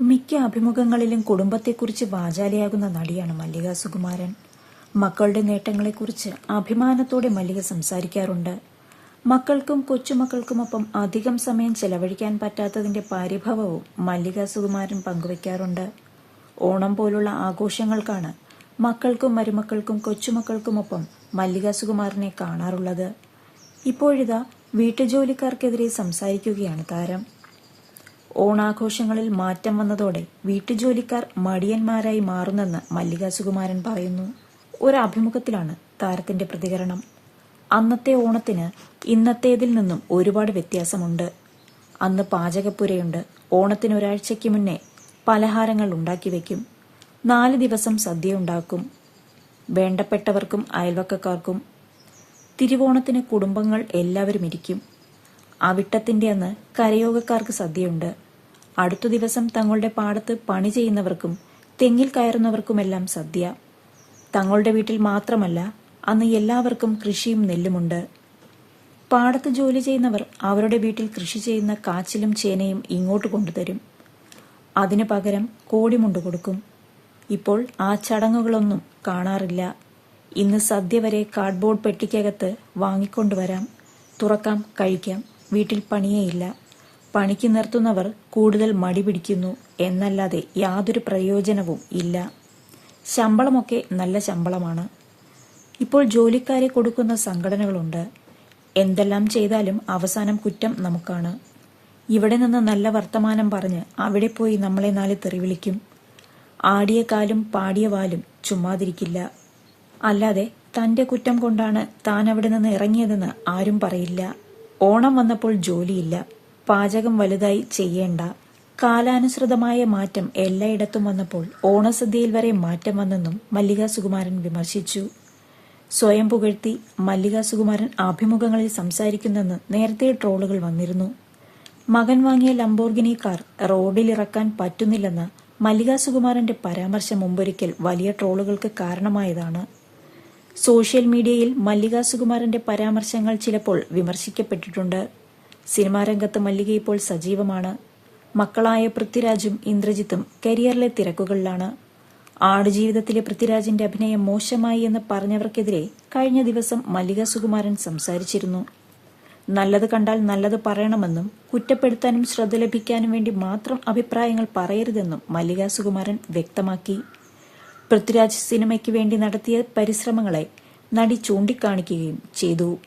മിക്ക അഭിമുഖങ്ങളിലും കുടുംബത്തെക്കുറിച്ച് വാചാലയാകുന്ന നടിയാണ് മല്ലിക സുകുമാരൻ. മക്കളുടെ നേട്ടങ്ങളെക്കുറിച്ച് അഭിമാനത്തോടെ മല്ലിക സംസാരിക്കാറുണ്ട്. മക്കൾക്കും കൊച്ചുമക്കൾക്കുമൊപ്പം അധികം സമയം ചെലവഴിക്കാൻ പറ്റാത്തതിന്റെ പരിഭവവും മല്ലിക സുകുമാരൻ പങ്കുവയ്ക്കാറുണ്ട്. ഓണം പോലുള്ള ആഘോഷങ്ങൾക്കാണ് മക്കൾക്കും മരുമക്കൾക്കും കൊച്ചുമക്കൾക്കുമൊപ്പം മല്ലിക സുകുമാരനെ കാണാറുള്ളത്. ഇപ്പോഴിതാ വീട്ടുജോലിക്കാർക്കെതിരെ സംസാരിക്കുകയാണ് താരം. ഓണാഘോഷങ്ങളിൽ മാറ്റം വന്നതോടെ വീട്ടുജോലിക്കാർ മടിയന്മാരായി മാറുന്നെന്ന് മല്ലിക സുകുമാരൻ പറയുന്നു. ഒരു അഭിമുഖത്തിലാണ് താരത്തിന്റെ പ്രതികരണം. അന്നത്തെ ഓണത്തിന് ഇന്നത്തേതിൽ നിന്നും ഒരുപാട് വ്യത്യാസമുണ്ട്. അന്ന് പാചകപ്പുരയുണ്ട്. ഓണത്തിന് ഒരാഴ്ചയ്ക്ക് മുന്നേ പലഹാരങ്ങൾ ഉണ്ടാക്കി വെക്കും. നാല് ദിവസം സദ്യ ഉണ്ടാക്കും. വേണ്ടപ്പെട്ടവർക്കും അയൽവക്കക്കാർക്കും. തിരുവോണത്തിന് കുടുംബങ്ങൾ എല്ലാവരും ഇരിക്കും. അവിട്ടത്തിന്റെ അന്ന് കരയോഗക്കാർക്ക് സദ്യയുണ്ട്. അടുത്ത ദിവസം തങ്ങളുടെ പാടത്ത് പണി ചെയ്യുന്നവർക്കും തെങ്ങിൽ കയറുന്നവർക്കുമെല്ലാം സദ്യ. തങ്ങളുടെ വീട്ടിൽ മാത്രമല്ല അന്ന് എല്ലാവർക്കും കൃഷിയും നെല്ലുമുണ്ട്. പാടത്ത് ജോലി ചെയ്യുന്നവർ അവരുടെ വീട്ടിൽ കൃഷി ചെയ്യുന്ന കാച്ചിലും ചേനയും ഇങ്ങോട്ട് കൊണ്ടുതരും. അതിനു പകരം കോടിമുണ്ട് കൊടുക്കും. ഇപ്പോൾ ആ ചടങ്ങുകളൊന്നും കാണാറില്ല. ഇന്ന് സദ്യ വരെ കാർഡ്ബോർഡ് പെട്ടിക്കകത്ത് വാങ്ങിക്കൊണ്ടുവരാം തുറക്കാം കഴിക്കാം വീട്ടിൽ പണിയേയില്ല പണിക്ക് നിർത്തുന്നവർ കൂടുതൽ മടി പിടിക്കുന്നു എന്നല്ലാതെ യാതൊരു പ്രയോജനവും ഇല്ല. ശമ്പളമൊക്കെ നല്ല ശമ്പളമാണ്. ഇപ്പോൾ ജോലിക്കാരെ കൊടുക്കുന്ന സംഘടനകളുണ്ട്. എന്തെല്ലാം ചെയ്താലും അവസാനം കുറ്റം നമുക്കാണ്. ഇവിടെ നിന്ന് നല്ല വർത്തമാനം പറഞ്ഞ് അവിടെ പോയി നമ്മളെ നാല് തെറിവിളിക്കും ആടിയ കാലും പാടിയ വാലും ചുമ്മാതിരിക്കില്ല. അല്ലാതെ തന്റെ കുറ്റം കൊണ്ടാണ് താൻ അവിടെ നിന്ന് ഇറങ്ങിയതെന്ന് ആരും പറയില്ല. ഓണം വന്നപ്പോൾ ജോലിയില്ല. പാചകം വലുതായി ചെയ്യേണ്ട. കാലാനുസൃതമായ മാറ്റം എല്ലായിടത്തും വന്നപ്പോൾ ഓണസദ്യയിൽ വരെ മാറ്റം വന്നെന്നും മല്ലിക സുകുമാരൻ വിമർശിച്ചു. സ്വയം പുകഴ്ത്തി മല്ലിക സുകുമാരൻ അഭിമുഖങ്ങളിൽ സംസാരിക്കുന്നെന്ന് നേരത്തെ ട്രോളുകൾ വന്നിരുന്നു. മകൻ വാങ്ങിയ ലംബോർഗിനി കാർ റോഡിലിറക്കാൻ പറ്റുന്നില്ലെന്ന മല്ലിക സുകുമാരന്റെ പരാമർശം മുമ്പൊരിക്കൽ വലിയ ട്രോളുകൾക്ക് കാരണമായതാണ്. സോഷ്യൽ മീഡിയയിൽ മല്ലിക സുകുമാരന്റെ പരാമർശങ്ങൾ ചിലപ്പോൾ വിമർശിക്കപ്പെട്ടിട്ടുണ്ട്. സിനിമാ രംഗത്ത് മല്ലിക ഇപ്പോൾ സജീവമാണ്. മക്കളായ പൃഥ്വിരാജും ഇന്ദ്രജിത്തും കരിയറിലെ തിരക്കുകളിലാണ്. ആടുജീവിതത്തിലെ പൃഥ്വിരാജിന്റെ അഭിനയം മോശമായി എന്ന് പറഞ്ഞവർക്കെതിരെ കഴിഞ്ഞ ദിവസം മല്ലിക സുകുമാരൻ സംസാരിച്ചിരുന്നു. നല്ലത് കണ്ടാൽ നല്ലത് പറയണമെന്നും കുറ്റപ്പെടുത്താനും ശ്രദ്ധ ലഭിക്കാനും വേണ്ടി മാത്രം അഭിപ്രായങ്ങൾ പറയരുതെന്നും മല്ലിക സുകുമാരൻ വ്യക്തമാക്കി. പൃഥ്വിരാജ് സിനിമയ്ക്ക് വേണ്ടി നടത്തിയ പരിശ്രമങ്ങളെ നടി ചൂണ്ടിക്കാണിക്കുകയും ചെയ്തു.